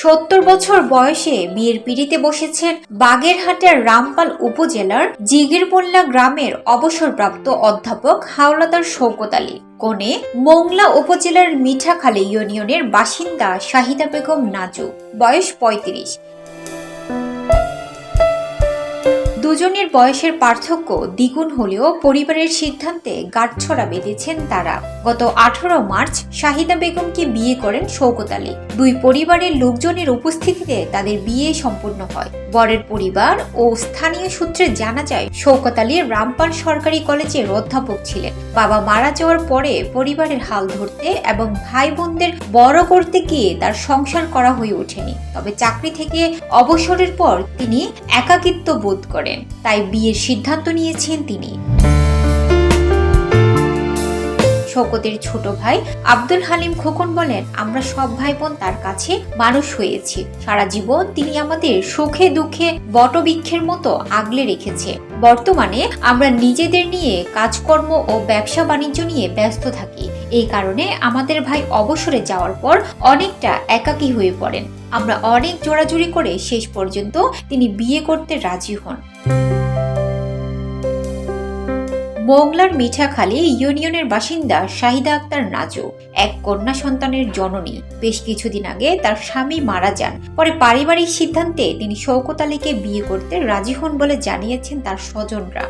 সত্তর বছর বয়সে বিয়ের পিড়িতে বসেছেন বাগেরহাটের রামপাল উপজেলার জিগিরপোল্লা গ্রামের অবসরপ্রাপ্ত অধ্যাপক হাওলাদার শৌকত আলী। কোণে মোংলা উপজেলার মিঠাখালী ইউনিয়নের বাসিন্দা শাহিদা বেগম নাজু, বয়স পঁয়ত্রিশ। দুজনের বয়সের পার্থক্য দ্বিগুণ হলেও পরিবারের সিদ্ধান্তে গাঁটছড়া বেঁধেছেন তারা। গত আঠারো মার্চ শাহিদা বেগমকে বিয়ে করেন শৌকত আলী। দুই পরিবারের লোকজনের উপস্থিতিতে তাদের বিয়ে সম্পূর্ণ হয়। বরের পরিবার ও স্থানীয় সূত্রে জানা যায় শৌকত আলী রামপাল সরকারি কলেজের অধ্যাপক ছিলেন। বাবা মারা যাওয়ার পরে পরিবারের হাল ধরতে এবং ভাই বোনদের বড় করতে গিয়ে তার সংসার করা হয়ে ওঠেনি। তবে চাকরি থেকে অবসরের পর তিনি একাকিত্ব বোধ করেন। তাই বিয়ের সিদ্ধান্ত নিয়েছেন তিনি। শওকতের ছোট ভাই আব্দুল হালিম খোকন বলেন, আমরা সব ভাই বোন তার কাছে মানুষ হয়েছি। সারা জীবন তিনি আমাদের সুখে দুঃখে বটবৃক্ষের মতো আগলে রেখেছে। বর্তমানে আমরা নিজেদের নিয়ে কাজকর্ম ও ব্যবসা বাণিজ্য নিয়ে ব্যস্ত থাকি। এই কারণে আমাদের ভাই অবসরে যাওয়ার পর অনেকটা একাকী হয়ে পড়েন। আমরা অনেক জোড়াজুড়ি করে শেষ পর্যন্ত তিনি বিয়ে করতে রাজি হন। মোংলার মিঠাখালী ইউনিয়নের বাসিন্দা শাহিদা আক্তার নাজু, এক কন্যা সন্তানের জননী। বেশ কিছুদিন আগে তার স্বামী মারা যান। পরে পারিবারিক সিদ্ধান্তে তিনি শৌকত আলীকে বিয়ে করতে রাজি হন বলে জানিয়েছেন তার স্বজনরা।